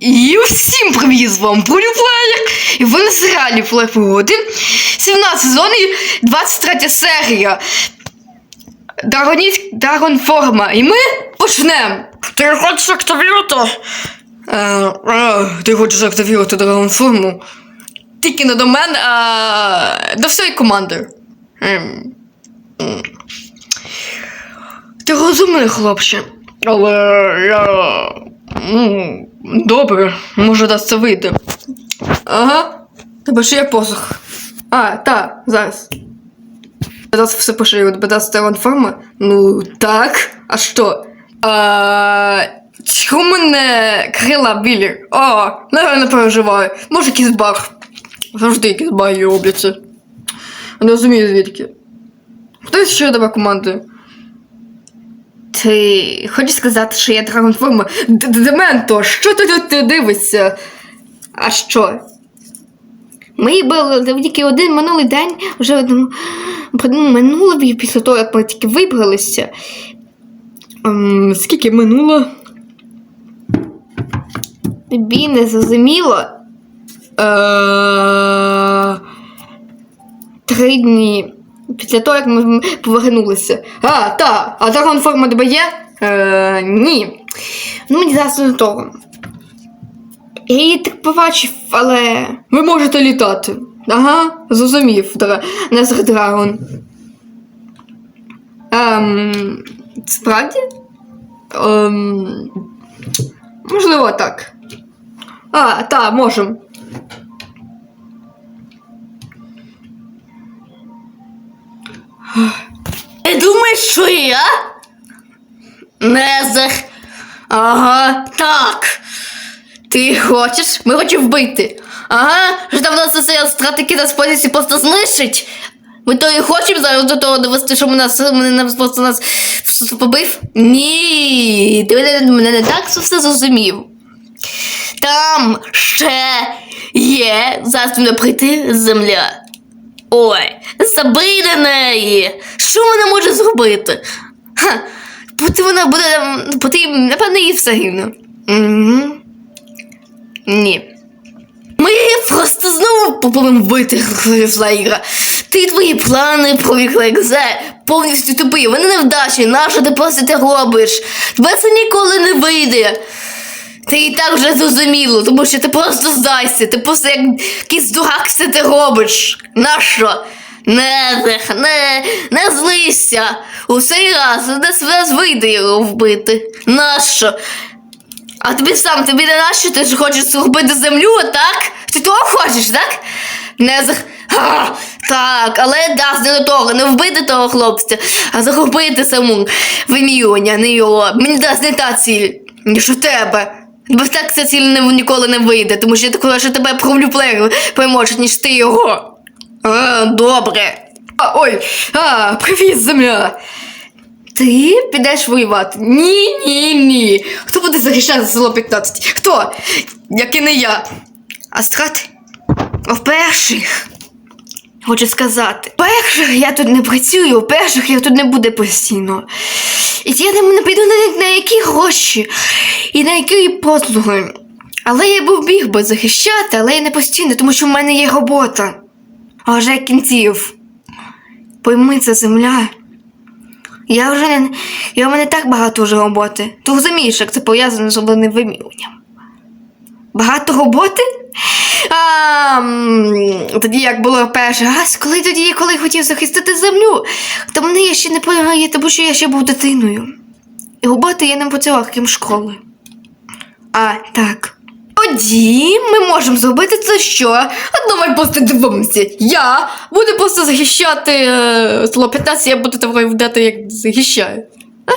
І усім привіт з вами Брулюплеєр. І ви на серіалі Плей Пригоди. 17 сезон і 23 серія. Драгоніт Драгонформа. І ми почнемо. Ти хочеш активувати? Е, е, ти хочеш активувати Драгонформу? Тільки не до мене, а до всієї команди. Ем. Ти розумний, хлопче. Але я. Ну, добре, може дасть це вийде. Ага. Тебе ще є посох. А, так, зараз. Зараз все пошию, тебе дасть телефонформа? Ну, так. А що? А, чому мене крила білі? О, не переживаю. Може якийсь баг. Завжди якісь баги робляться. Не розумію звідки. Хтось ще тебе командує. Ти хочеш сказати, що я Д- Дементо, що ти тут дивишся? А що? Ми були тільки один минулий день, вже ну, минуло після того, як ми тільки вибралися. Ем, скільки минуло? Тобі не зрозуміло. Е, Три дні. Після того, як ми повернулися. А, так, а драгон форма тебе є? Е, ні. Ну, мені зараз не того. Я її так побачив, але. Ви можете літати. Ага, зрозумів. Незер Драгон. Ем, справді? Ем, можливо, так. А, так, можем. Я? Незер. Ага, так. Ти хочеш? Ми хочемо вбити. Ага, що там нас усе стратики нас поліції просто знищить. Ми то і хочемо зараз до того довести, що мене, мене просто нас побив? Ні, ти мене, мене не так все зрозумів. Там ще є, зараз мене прийти земля. Ой, забий на неї. Що вона може зробити? Ха, бути вона буде. Бути, напевно, їй все гівно. Угу. Ні. Ми просто знову повинні вбити Флейра. Ти твої плани про Віклекзе повністю тупі. Вони невдачі. Нащо ти просто це робиш? Тебе це ніколи не вийде. Ти і так вже зрозуміло, тому що ти просто здайся, ти просто як якийсь дурак все ти робиш. Нащо? Не, не, не, не злися. У цей раз не раз вийде його вбити. Нащо? А тобі сам, тобі не нащо, ти ж хочеш зробити землю, так? Ти того хочеш, так? Не за. А, так, але да, не до того, не вбити того хлопця, а захопити саму вимірювання, не його. Мені дасть не та ціль, ніж у тебе. Бо так ця ціль не, ніколи не вийде, тому що я такого, що тебе промлю переможе, ніж ти його. А, добре. А, ой, а, привіт, земля. Ти підеш воювати? Ні, ні, ні. Хто буде захищати село 15? Хто? Як і не я. Астрат? В-перших, хочу сказати, перших я тут не працюю, перших я тут не буде постійно. І я не піду на, на які гроші і на які послуги. Але я був біг би захищати, але я не постійно, тому що в мене є робота. А вже кінців. Пойми це земля. Я вже не. Я в мене так багато вже роботи. Ти розумієш, як це пов'язано з обленим вимірюванням. Багато роботи? А, тоді як було перший раз, коли тоді, коли хотів захистити землю, то мене я ще не полагає, тому що я ще був дитиною. І роботи я не працював, крім школи. А, так. Тоді ми можемо зробити це що? А давай просто дивимося. Я буду просто захищати е, село 15, я буду тебе вдати, як захищаю. А?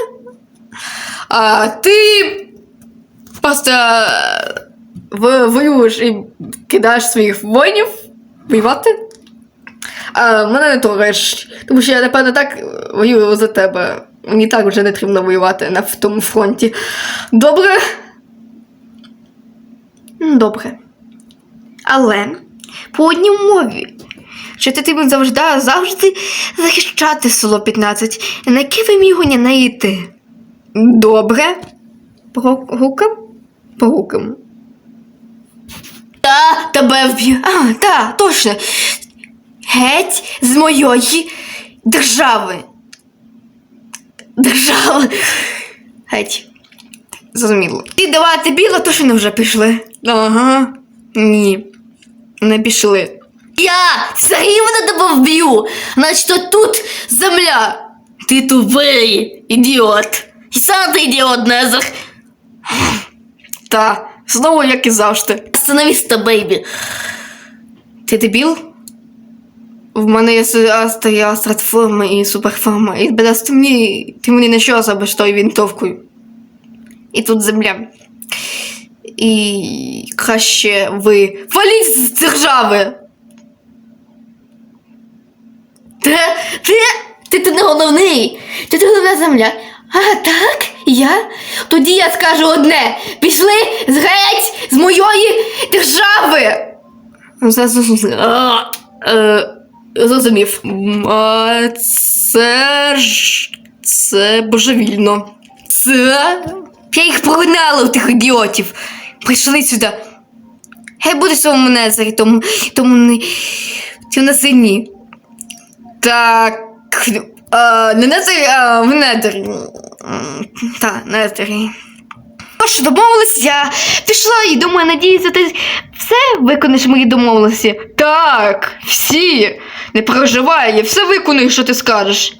А ти просто е, воюєш і кидаєш своїх воїнів воювати. А мене не трогаєш, тому що я, напевно, так воюю за тебе. Мені так вже не потрібно воювати на в тому фронті. Добре? Добре. Але по одній умові, що ти тим завжди, завжди захищати село 15, на яке вимірювання не йти. Добре. По рукам? По рукам. Я тебе вб'ю. А, так, точно. Геть з моєї держави. Держава. Геть. Зрозуміло. І давати біло, то що не вже пішли. Ага. Ні. Не пішли. Я все рівно тебе вб'ю. Значить, тут земля. Ти тупий, ідіот. І сам ти ідіот, Незер. Та, знову як і завжди. Остановіться, бейбі. Ти дебіл? В мене є астра, астратформа і суперформа. І без ти мені, ти мені не що зробиш тою вінтовкою. І тут земля. І краще ви. Валіть з держави! Ти, ти, ти тут не головний. Ти тут головна земля. А, так? Я? Тоді я скажу одне. Пішли геть з моєї держави. Зрозумів. Це ж. Це божевільно. Це. Я їх прогнала тих ідіотів. Прийшли сюди. Хай буде своєму незері, тому, тому не. Ті на сині. Так. А, не незері, а в недері. М, Та, незері. Ну що, домовились, я пішла і думаю, надіюся, ти все виконаєш мої домовленості. Так, всі. Не переживай, я все виконую, що ти скажеш.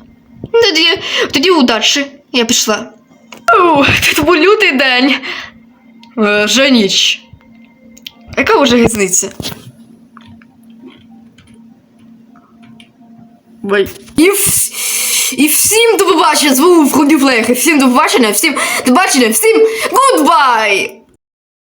Тоді, тоді удачі. Я пішла. Тут був лютий день. Е, вже ніч. Яка вже різниця? Бай. І, вс... і всім до побачення з вами в Флеєр. Всім до побачення, всім до побачення, всім гудбай!